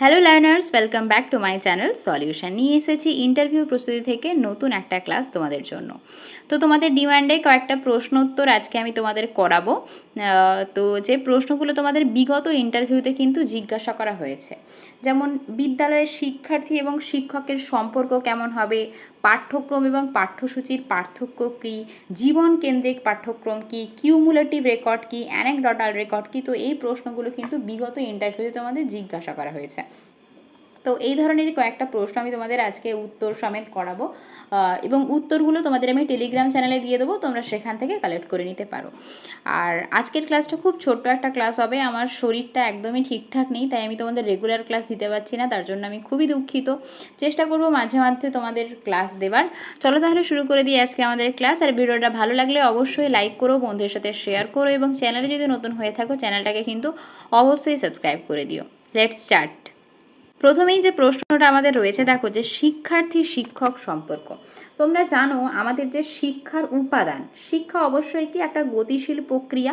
Hello learners welcome back to my channel solution নিয়ে এসেছি interview প্রস্তুতি থেকে নতুন একটা ক্লাস তোমাদের জন্য। তো তোমাদের ডিমান্ডে কয়েকটা প্রশ্নোত্তর আজকে আমি তোমাদের করাবো। তো যে প্রশ্নগুলো তোমাদের বিগত ইন্টারভিউতে কিন্তু জিজ্ঞাসা করা হয়েছে, যেমন বিদ্যালয়ের শিক্ষার্থী এবং শিক্ষকের সম্পর্ক কেমন হবে, পাঠ্যক্রম এবং পাঠ্যসূচির পার্থক্য কী, জীবন কেন্দ্রিক পাঠ্যক্রম কি কিউমুলেটিভ রেকর্ড কি অ্যানেকডটাল রেকর্ড কি, তো এই প্রশ্নগুলো কিন্তু বিগত ইন্টারভিউতে তোমাদের জিজ্ঞাসা করা হয়েছে। তো এই ধরনের কয়েকটা প্রশ্ন আমি তোমাদের আজকে উত্তর সমেত করাবো। এবং উত্তরগুলো তোমাদের আমি টেলিগ্রাম চ্যানেলে দিয়ে দেবো, তোমরা সেখান থেকে কালেক্ট করে নিতে পারো। আর আজকের ক্লাসটা খুব ছোট্ট একটা ক্লাস হবে, আমার শরীরটা একদমই ঠিকঠাক নেই, তাই আমি তোমাদের রেগুলার ক্লাস দিতে পারছি না, তার জন্য আমি খুবই দুঃখিত। চেষ্টা করব মাঝে মাঝে তোমাদের ক্লাস দেওয়ার চলো তাহলে শুরু করে দিই আজকে আমাদের ক্লাস আর ভিডিওটা ভালো লাগলে অবশ্যই লাইক করো, বন্ধুদের সাথে শেয়ার করো, এবং চ্যানেলে যদি নতুন হয়ে থাকো চ্যানেলটাকে কিন্তু অবশ্যই সাবস্ক্রাইব করে দিও। লেটস স্টার্ট প্রথমেই যে প্রশ্নটা আমাদের রয়েছে, দেখো যে শিক্ষার্থী শিক্ষক সম্পর্ক। তোমরা জানো আমাদের যে শিক্ষার উপাদান, শিক্ষা অবশ্যই কি একটা গতিশীল প্রক্রিয়া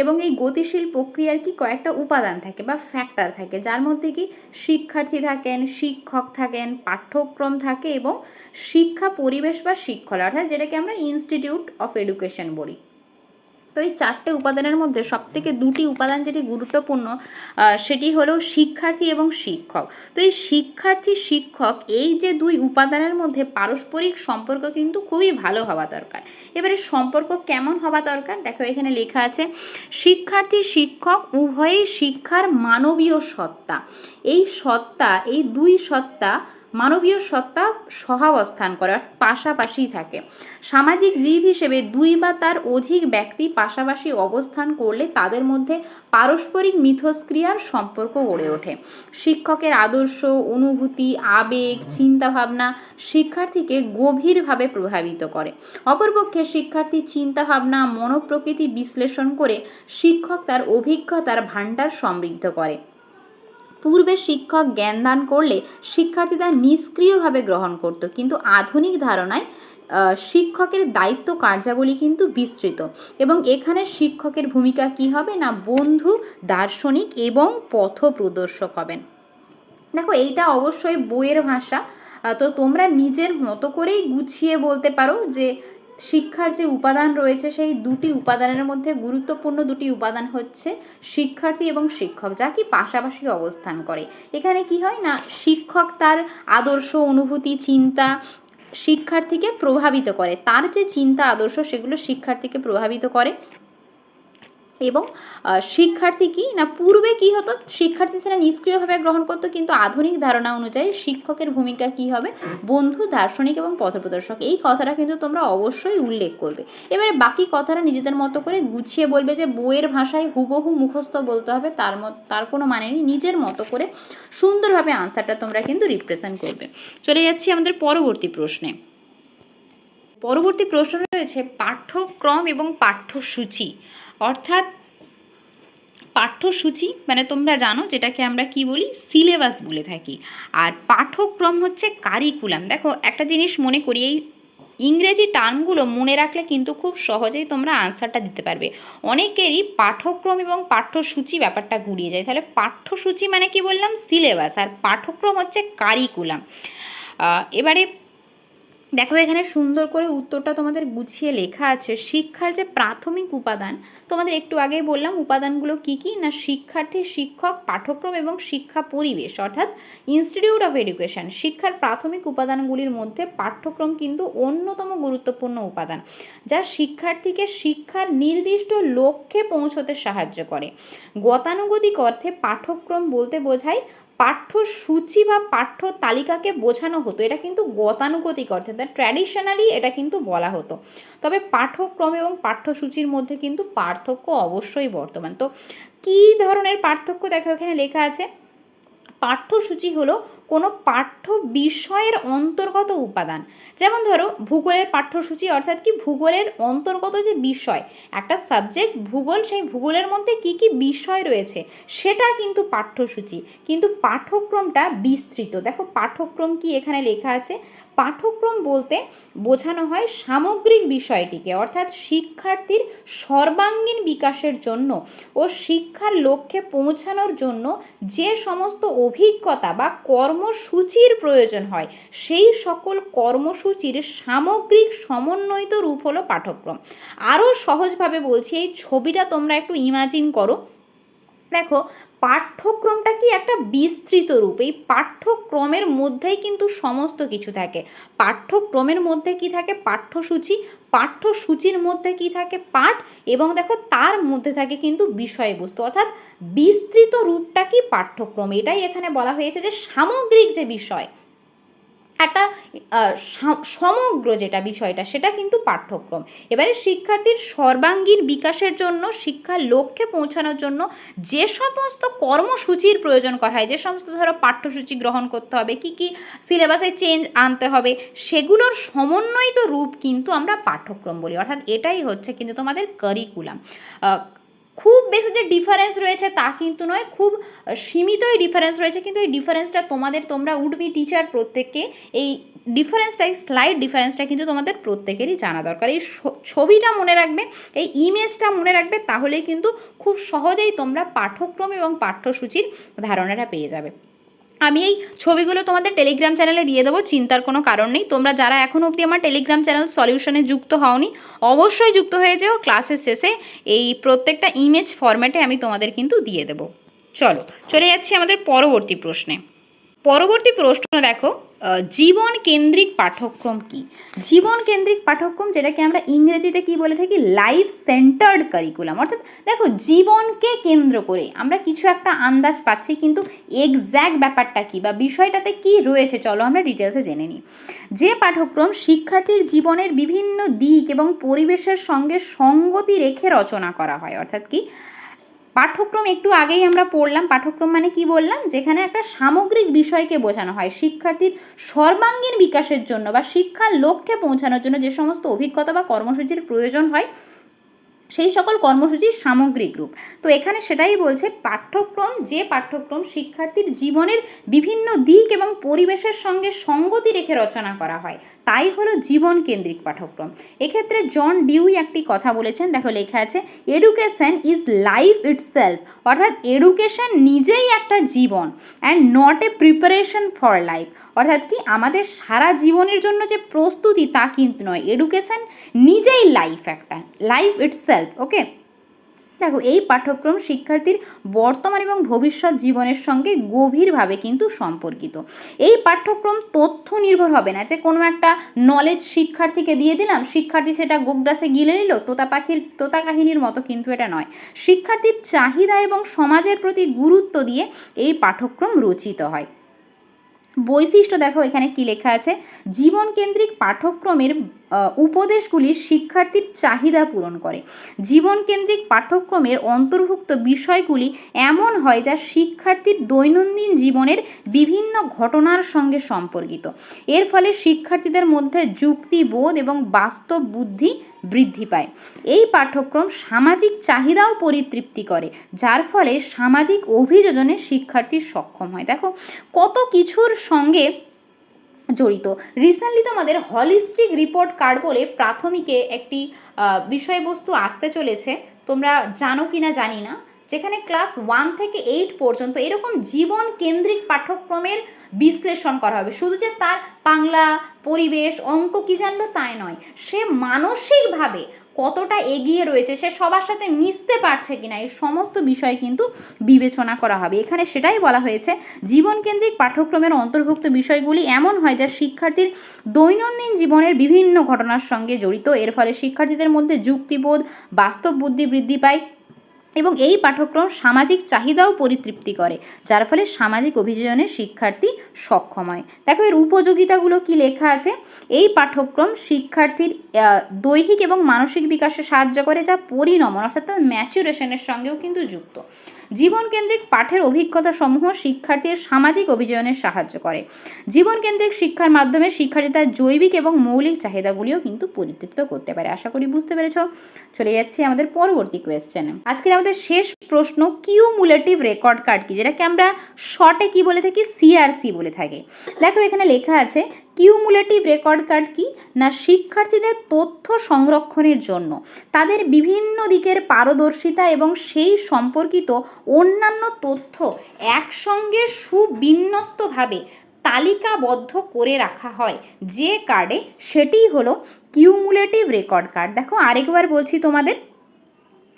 এবং এই গতিশীল প্রক্রিয়ার কি কয়েকটা উপাদান থাকে বা ফ্যাক্টর থাকে, যার মধ্যে কি শিক্ষার্থী থাকেন, শিক্ষক থাকেন, পাঠ্যক্রম থাকে এবং শিক্ষা পরিবেশ বা শিক্ষলা অর্থাৎ যেটাকে আমরা ইনস্টিটিউট অফ এডুকেশন বলি। তো এই চারটে উপাদানের মধ্যে সবথেকে দুটি উপাদান যেটি গুরুত্বপূর্ণ সেটি হলো শিক্ষার্থী এবং শিক্ষক। তো এই শিক্ষার্থী, শিক্ষক এই যে দুই উপাদানের মধ্যে পারস্পরিক সম্পর্ক কিন্তু খুবই ভালো হওয়া দরকার। এবারে সম্পর্ক কেমন হওয়া দরকার? দেখো এখানে লেখা আছে, শিক্ষার্থী, শিক্ষক, উভয়ই শিক্ষার মানবীয় সত্তা। এই সত্তা, এই দুই সত্তা মানবীয় সত্তা সহাবস্থান করার পাশাপাশি থাকে। সামাজিক জীব হিসেবে দুই বা তার অধিক ব্যক্তি পাশাপাশি অবস্থান করলে তাদের মধ্যে পারস্পরিক মিথস্ক্রিয়ার সম্পর্ক গড়ে ওঠে। শিক্ষকের আদর্শ, অনুভূতি, আবেগ, চিন্তাভাবনা শিক্ষার্থীকে গভীরভাবে প্রভাবিত করে। অপরপক্ষে শিক্ষার্থীর চিন্তাভাবনা, মনোপ্রকৃতি বিশ্লেষণ করে শিক্ষক তার অভিজ্ঞতার ভাণ্ডার সমৃদ্ধ করে। পূর্বে শিক্ষক জ্ঞান দান করলে শিক্ষার্থী তা নিষ্ক্রিয়ভাবে গ্রহণ করত। কিন্তু আধুনিক ধারণায় শিক্ষকের দায়িত্ব কার্যাবলী কিন্তু বিস্তৃত। এবং এখানে শিক্ষকের ভূমিকা কি হবে না বন্ধু, দার্শনিক এবং পথপ্রদর্শক হবেন। দেখো, এইটা অবশ্যই বইয়ের ভাষা। তো তোমরা নিজের মতো করেই গুছিয়ে বলতে পারো যে শিক্ষার যে উপাদান রয়েছে, সেই দুটি উপাদানের মধ্যে গুরুত্বপূর্ণ দুটি উপাদান হচ্ছে শিক্ষার্থী এবং শিক্ষক, যা কি পাশাপাশি অবস্থান করে। এখানে কি হয় না, শিক্ষক তার আদর্শ, অনুভূতি, চিন্তা শিক্ষার্থীকে প্রভাবিত করে। তার যে চিন্তা, আদর্শ, সেগুলো শিক্ষার্থীকে প্রভাবিত করে। এবং শিক্ষার্থী কি? না, পূর্বে কি হতো? শিক্ষার্থী সেটা নিষ্ক্রিয়ভাবে গ্রহণ করতো, কিন্তু আধুনিক ধারণা অনুযায়ী শিক্ষকের ভূমিকা কি হবে? বন্ধু, দার্শনিক এবং পথপ্রদর্শক, এই কথাটা কিন্তু তোমরা অবশ্যই উল্লেখ করবে। এবারে বাকি কথাটা নিজেদের মতো করে গুছিয়ে বলবে যে, বইয়ের ভাষায় হুবহু মুখস্থ বলতে হবে, তার মত, তার কোনো মানে নেই। নিজের মতো করে সুন্দরভাবে আনসারটা তোমরা কিন্তু রিপ্রেজেন্ট করবে। চলে যাচ্ছি আমাদের পরবর্তী প্রশ্নে। পরবর্তী প্রশ্ন রয়েছে, পাঠ্যক্রম এবং পাঠ্যসূচি। অর্থাৎ পাঠ্যসূচি মানে তোমরা জানো যেটাকে আমরা কি বলি? সিলেবাস বলে থাকি। আর পাঠ্যক্রম হচ্ছে কারিকুলাম। দেখো, একটা জিনিস মনে করি, এই ইংরেজি টার্মগুলো মনে রাখলে কিন্তু খুব সহজেই তোমরা আনসারটা দিতে পারবে। অনেকেরই পাঠ্যক্রম এবং পাঠ্যসূচি ব্যাপারটা ঘুরিয়ে যায়। তাহলে পাঠ্যসূচি মানে কি বললাম? সিলেবাস। আর পাঠ্যক্রম হচ্ছে কারিকুলাম। এবারে দেখো, এখানে সুন্দর করে উত্তরটা তোমাদের গুছিয়ে লেখা আছে। শিক্ষার যে প্রাথমিক উপাদান, তোমাদের একটু আগেই বললাম উপাদানগুলো কি কি? না, শিক্ষার্থী, শিক্ষক, পাঠ্যক্রম এবং শিক্ষা পরিবেশ, অর্থাৎ ইনস্টিটিউট অফ এডুকেশন শিক্ষার প্রাথমিক উপাদানগুলির মধ্যে পাঠ্যক্রম কিন্তু অন্যতম গুরুত্বপূর্ণ উপাদান, যা শিক্ষার্থীকে শিক্ষার নির্দিষ্ট লক্ষ্যে পৌঁছতে সাহায্য করে। গতানুগতিক অর্থে পাঠ্যক্রম বলতে বোঝায় পাঠ্যসূচি বা পাঠ্য তালিকাকে বোঝানো হতো। এটা কিন্তু গতানুগতিক অর্থে ট্র্যাডিশনালি এটা কিন্তু বলা হতো। তবে পাঠ্যক্রম এবং পাঠ্যসূচির মধ্যে কিন্তু পার্থক্য অবশ্যই বর্তমান। তো কী ধরনের পার্থক্য? দেখো এখানে লেখা আছে, পাঠ্যসূচি হলো কোনো পাঠ্য বিষয়ের অন্তর্গত উপাদান। যেমন ধরো, ভূগোলের পাঠ্যসূচি অর্থাৎ কি? ভূগোলের অন্তর্গত যে বিষয়, একটা সাবজেক্ট ভূগোল, সেই ভূগোলের মধ্যে কি কি বিষয় রয়েছে, সেটা কিন্তু পাঠ্যসূচি। কিন্তু পাঠ্যক্রমটা বিস্তৃত। দেখো, পাঠ্যক্রম কি এখানে লেখা আছে? পাঠ্যক্রম বলতে বোঝানো হয় সামগ্রিক বিষয়টিকে, অর্থাৎ শিক্ষার্থীর সর্বাঙ্গীন বিকাশের জন্য ও শিক্ষার লক্ষ্যে পৌঁছানোর জন্য যে সমস্ত অভিজ্ঞতা বা কর্মসূচির প্রয়োজন হয়। সেই সকল কর্মসূচির সামগ্রিক সমন্বয়িত রূপ হলো পাঠক্রম আরও সহজভাবে বলছি, এই ছবিটা তোমরা একটু ইমাজিন করো। দেখো, পাঠ্যক্রমটা কি একটা বিস্তৃত রূপ। এই পাঠ্যক্রমের মধ্যেই কিন্তু সমস্ত কিছু থাকে। পাঠ্যক্রমের মধ্যে কি থাকে? পাঠ্যসূচি। পাঠ্যসূচির মধ্যে কি থাকে? পাঠ এবং দেখো, তার মধ্যে থাকে কিন্তু বিষয়বস্তু। অর্থাৎ বিস্তৃত রূপটা কি? পাঠ্যক্রম। এটাই এখানে বলা হয়েছে যে সামগ্রিক যে বিষয় একটা সমগ্র যেটা বিষয়টা, সেটা কিন্তু পাঠ্যক্রম। এবারে শিক্ষার্থীর সর্বাঙ্গীন বিকাশের জন্য, শিক্ষার লক্ষ্যে পৌঁছানোর জন্য যে সমস্ত কর্মসূচির প্রয়োজন করা হয়, যে সমস্ত ধরো পাঠ্যসূচি গ্রহণ করতে হবে, কি কি সিলেবাসে চেঞ্জ আনতে হবে, সেগুলোর সমন্বয়িত রূপ কিন্তু আমরা পাঠ্যক্রম বলি। অর্থাৎ এটাই হচ্ছে কিন্তু তোমাদের কারিকুলাম খুব বেশি যে ডিফারেন্স রয়েছে তা কিন্তু নয়, খুব সীমিতই ডিফারেন্স রয়েছে, কিন্তু এই ডিফারেন্সটা তোমাদের, তোমরা উডবি টিচার প্রত্যেককে, এই ডিফারেন্সটা এই স্লাইড ডিফারেন্সটা কিন্তু তোমাদের প্রত্যেকেরই জানা দরকার। এই ছবিটা মনে রাখবে, এই ইমেজটা মনে রাখবে, তাহলেই কিন্তু খুব সহজেই তোমরা পাঠ্যক্রম এবং পাঠ্যসূচির ধারণাটা পেয়ে যাবে। আমি এই ছবিগুলো তোমাদের টেলিগ্রাম চ্যানেলে দিয়ে দেবো, চিন্তার কোনো কারণ নেই। তোমরা যারা এখন অবধি আমার টেলিগ্রাম চ্যানেল সলিউশনে যুক্ত হওনি, অবশ্যই যুক্ত হয়ে যেও। ক্লাসের শেষে এই প্রত্যেকটা ইমেজ ফরম্যাটে আমি তোমাদের কিন্তু দিয়ে দেবো। চলো, চলে যাচ্ছি আমাদের পরবর্তী প্রশ্নে। পরবর্তী প্রশ্ন দেখো। জীবন কেন্দ্রিক পাঠ্যক্রম কি? জীবন কেন্দ্রিক পাঠ্যক্রম যেটাকে আমরা ইংরেজিতে কি বলে থাকি? লাইফ সেন্টার্ড কারিকুলাম অর্থাৎ দেখো, জীবনকে কেন্দ্র করে আমরা কিছু একটা আন্দাজ পাচ্ছি, কিন্তু এক্স্যাক্ট ব্যাপারটা কি বা বিষয়টাতে কি রয়েছে, চলো আমরা ডিটেলসে জেনে নিই। যে পাঠ্যক্রম শিক্ষার্থীর জীবনের বিভিন্ন দিক এবং পরিবেশের সঙ্গে সঙ্গতি রেখে রচনা করা হয়, অর্থাৎ কি? পাঠ্যক্রম একটু আগেই আমরা পড়লাম। পাঠ্যক্রম মানে কি বললাম? যেখানে একটা সামগ্রিক বিষয়কে বোঝানো হয়। শিক্ষার্থীর সর্বাঙ্গীন বিকাশের জন্য বা শিক্ষার লক্ষ্যে পৌঁছানোর জন্য যে সমস্ত অভিজ্ঞতা বা কর্মসূচির প্রয়োজন হয়, সেই সকল কর্মসূচির সামগ্রিক রূপ। তো এখানে সেটাই বলছে, পাঠ্যক্রম যে পাঠ্যক্রম শিক্ষার্থীর জীবনের বিভিন্ন দিক এবং পরিবেশের সঙ্গে সঙ্গতি রেখে রচনা করা হয়। তাই হলো জীবন কেন্দ্রিক পাঠ্যক্রম এক্ষেত্রে জন ডিউই একটি কথা বলেছেন, দেখো লেখা আছে এডুকেশন ইজ লাইফ ইটসেলফ অর্থাৎ এডুকেশন নিজেই একটা জীবন and not a preparation for life অর্থাৎ কি? আমাদের সারা জীবনের জন্য যে প্রস্তুতি তা কিন্তু নয়। এডুকেশন নিজেই লাইফ একটা লাইফ ইটসেলফ ওকে দেখো, এই পাঠ্যক্রম শিক্ষার্থীর বর্তমান এবং ভবিষ্যৎ জীবনের সঙ্গে গভীরভাবে কিন্তু সম্পর্কিত। এই পাঠ্যক্রম তথ্য নির্ভর হবে না, যে কোনো একটা নলেজ শিক্ষার্থীকে দিয়ে দিলাম, শিক্ষার্থী সেটা গোগ্রাসে গিলে নিল, তোতা পাখির, তোতা কাহিনীর মতো কিন্তু এটা নয়। শিক্ষার্থীর চাহিদা এবং সমাজের প্রতি গুরুত্ব দিয়ে এই পাঠ্যক্রম রচিত হয়। বৈশিষ্ট্য দেখো এখানে কি লেখা আছে? জীবনকেন্দ্রিক পাঠ্যক্রমের উপদেশগুলি শিক্ষার্থীর চাহিদা পূরণ করে। জীবন কেন্দ্রিক পাঠ্যক্রমের অন্তর্ভুক্ত বিষয়গুলি এমন হয় যা শিক্ষার্থীর দৈনন্দিন জীবনের বিভিন্ন ঘটনার সঙ্গে সম্পর্কিত। এর ফলে শিক্ষার্থীদের মধ্যে যুক্তিবোধ এবং বাস্তব বুদ্ধি বৃদ্ধি পায়। এই পাঠ্যক্রম সামাজিক চাহিদাও পরিতৃপ্তি করে, যার ফলে সামাজিক অভিযোজনে শিক্ষার্থী সক্ষম হয়। দেখো, কত কিছুর সঙ্গে জড়িত। রিসেন্টলি তোমাদের হলিস্টিক রিপোর্ট কার্ড বলে প্রাথমিকে একটি বিষয়বস্তু আসতে চলেছে। তোমরা জানো কি না জানি না। যেখানে ক্লাস ওয়ান থেকে এইট পর্যন্ত এরকম জীবন কেন্দ্রিক পাঠ্যক্রমের বিশ্লেষণ করা হবে। শুধু যে তার বাংলা, পরিবেশ, অঙ্ক কি জানলো তাই নয়। সে মানসিকভাবে কতটা এগিয়ে রয়েছে সে সবার সাথে মিশতে পারছে কিনা, এই সমস্ত বিষয় কিন্তু বিবেচনা করা হবে। এখানে সেটাই বলা হয়েছে, জীবনকেন্দ্রিক পাঠ্যক্রমের অন্তর্ভুক্ত বিষয়গুলি এমন হয় যা শিক্ষার্থীর দৈনন্দিন জীবনের বিভিন্ন ঘটনার সঙ্গে জড়িত। এর ফলে শিক্ষার্থীদের মধ্যে যুক্তিবোধ, বাস্তব বুদ্ধি বৃদ্ধি পায়। এবং এই পাঠ্যক্রম সামাজিক চাহিদাও পরিতৃপ্তি করে, যার ফলে সামাজিক অভিযোজনে শিক্ষার্থী সক্ষম হয়। দেখো, এর উপযোগিতাগুলো কি লেখা আছে? এই পাঠ্যক্রম শিক্ষার্থীর দৈহিক এবং মানসিক বিকাশে সাহায্য করে, যা পরিণমন, অর্থাৎ ম্যাচুরেশনের সঙ্গেও কিন্তু যুক্ত। জীবনকেন্দ্রিক পাঠের অভিজ্ঞতা সমূহ শিক্ষার্থীর সামাজিক অভিযোজনে সাহায্য করে। জীবনকেন্দ্রিক শিক্ষার মাধ্যমে শিক্ষার্থী তার জৈবিক এবং মৌলিক চাহিদাগুলিও কিন্তু পরিতৃপ্ত করতে পারে। আশা করি বুঝতে পেরেছ। চলে যাচ্ছি আমাদের পরবর্তী কোয়েশ্চেনে আজকের আমাদের শেষ প্রশ্ন কিউমুলেটিভ রেকর্ড কার্ড কি? যেটাকে আমরা শর্টে কি বলে থাকি? সিআরসি বলে থাকি। দেখো এখানে লেখা আছে কিউমুলেটিভ রেকর্ড কার্ড কি? না শিক্ষার্থীদের তথ্য সংরক্ষণের জন্য। তাদের বিভিন্ন দিকের পারদর্শিতা এবং সেই সম্পর্কিত অন্যান্য তথ্য একসঙ্গে সুবিন্যস্তভাবে তালিকাবদ্ধ করে রাখা হয়। যে কার্ডে সেটিই হলো কিউমুলেটিভ রেকর্ড কার্ড। দেখো আরেকবার বলছি তোমাদের।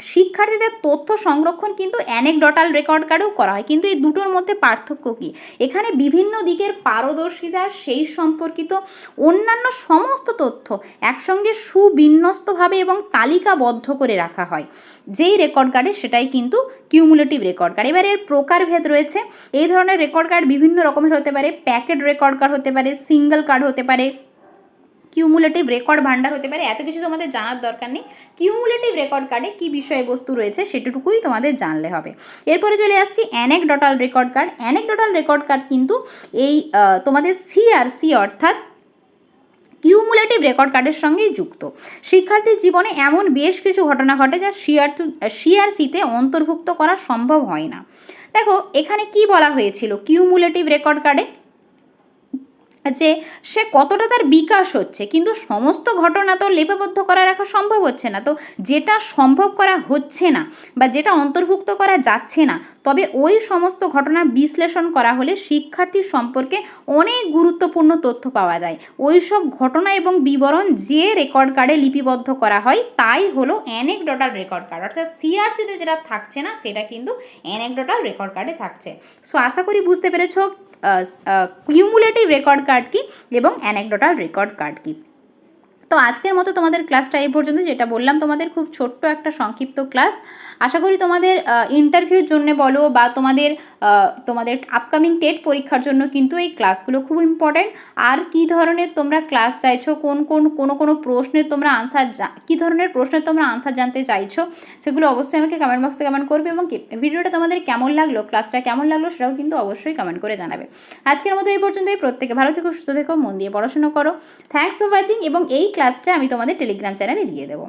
শিক্ষার্থীদের তথ্য সংরক্ষণ কিন্তু অ্যানেকডটাল রেকর্ড কার্ডেও করা হয়। কিন্তু এই দুটোর মধ্যে পার্থক্য কী? এখানে বিভিন্ন দিকের পারদর্শিতা, সেই সম্পর্কিত অন্যান্য সমস্ত তথ্য একসঙ্গে সুবিন্যস্তভাবে এবং তালিকাবদ্ধ করে রাখা হয়। যেই রেকর্ড কার্ডে সেটাই কিন্তু কিউমুলেটিভ রেকর্ড কার্ড এবার এর প্রকারভেদ রয়েছে। এই ধরনের রেকর্ড কার্ড বিভিন্ন রকমের হতে পারে। প্যাকেট রেকর্ড কার্ড হতে পারে সিঙ্গেল কার্ড হতে পারে কিউমুলেটিভ রেকর্ড ভান্ডার হতে পারে, এত কিছু তোমাদের জানার দরকার নেই। কিউমুলেটিভ রেকর্ড কার্ডে কী বিষয়বস্তু রয়েছে সেটুকুই তোমাদের জানলে হবে। এরপরে চলে আসছি anecdotal record card anecdotal record card কিন্তু এই তোমাদের সিআরসি অর্থাৎ কিউমুলেটিভ রেকর্ড কার্ডের সঙ্গেই যুক্ত। শিক্ষার্থীর জীবনে এমন বেশ কিছু ঘটনা ঘটে যা সিআর সিআরসিতে অন্তর্ভুক্ত করা সম্ভব হয় না। দেখো, এখানে কি বলা হয়েছিল? কিউমুলেটিভ রেকর্ড কার্ডে যে সে কতটা তার বিকাশ হচ্ছে। কিন্তু সমস্ত ঘটনা তো লিপিবদ্ধ করা রাখা সম্ভব হচ্ছে না। তো যেটা সম্ভব করা হচ্ছে না বা যেটা অন্তর্ভুক্ত করা যাচ্ছে না, তবে ওই সমস্ত ঘটনা বিশ্লেষণ করা হলে শিক্ষার্থীর সম্পর্কে অনেক গুরুত্বপূর্ণ তথ্য পাওয়া যায়। ওই সব ঘটনা এবং বিবরণ যে রেকর্ড কার্ডে লিপিবদ্ধ করা হয়, তাই হলো অ্যানেকডোটাল রেকর্ড কার্ড অর্থাৎ সিআরসিতে যেটা থাকছে না, সেটা কিন্তু অ্যানেকডোটাল রেকর্ড কার্ডে থাকছে। সো আশা করি বুঝতে পেরেছ কিউমুলেটিভ রেকর্ড কার্ড কি? এবং অ্যানেকডোটাল রেকর্ড কার্ড কি? তো আজকের মতো তোমাদের ক্লাসটা এই পর্যন্ত, যেটা বললাম তোমাদের খুব ছোট্ট একটা সংক্ষিপ্ত ক্লাস আশা করি তোমাদের ইন্টারভিউর জন্য বলো বা তোমাদের তোমাদের আপকামিং টেট পরীক্ষার জন্য কিন্তু এই ক্লাসগুলো খুব ইম্পর্ট্যান্ট আর কি ধরনের তোমরা ক্লাস চাইছো, কোন কোন, কোনো কোনো প্রশ্নের তোমরা আনসার কী ধরনের প্রশ্নের তোমরা আনসার জানতে চাইছো, সেগুলো অবশ্যই আমাকে কমেন্ট বক্সে কমেন্ট করবে এবং ভিডিওটা তোমাদের কেমন লাগল ক্লাসটা কেমন লাগল সেটাও কিন্তু অবশ্যই কমেন্ট করে জানাবে। আজকের মতো এই পর্যন্তই, প্রত্যেকে ভালো থেকো, সুস্থ থেকো, মন দিয়ে পড়াশোনা করো। থ্যাংকস ফর ওয়াচিং এবং এই ক্লাসটা আমি তোমাদের টেলিগ্রাম চ্যানেলে দিয়ে দেবো।